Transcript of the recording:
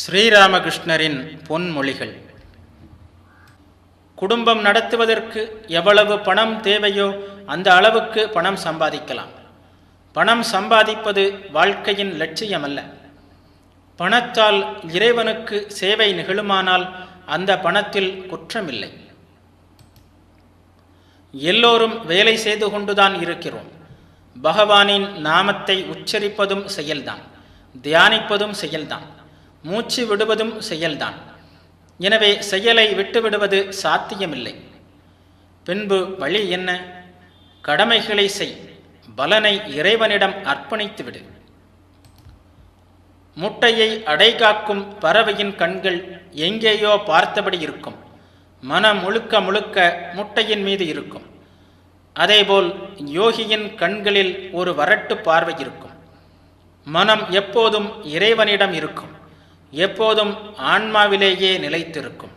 ஸ்ரீராமகிருஷ்ணரின் பொன்மொழிகள். குடும்பம் நடத்துவதற்கு எவ்வளவு பணம் தேவையோ அந்த அளவுக்கு பணம் சம்பாதிக்கலாம். பணம் சம்பாதிப்பது வாழ்க்கையின் லட்சியமல்ல. பணத்தால் இறைவனுக்கு சேவை நிகழுமானால் அந்த பணத்தில் குற்றமில்லை. எல்லோரும் வேலை செய்து கொண்டுதான் இருக்கிறோம். பகவானின் நாமத்தை உச்சரிப்பதும் செயல்தான் தியானிப்பதும் செயல்தான். மூச்சு விடுவதும் செயல்தான். எனவே செயலை விட்டுவிடுவது சாத்தியமில்லை. பின்பு வழி என்ன? கடமைகளை செய். பலனை இறைவனிடம் அர்ப்பணித்து விடு. முட்டையை அடைகாக்கும் பறவையின் கண்கள் எங்கேயோ பார்த்தபடி இருக்கும். மனம் முழுக்க முழுக்க முட்டையின் மீது இருக்கும். அதேபோல் யோகியின் கண்களில் ஒரு வரட்டு பார்வை இருக்கும். மனம் எப்போதும் இறைவனிடம் இருக்கும். எப்போதும் ஆன்மாவிலேயே நிலைத்திருக்கும்.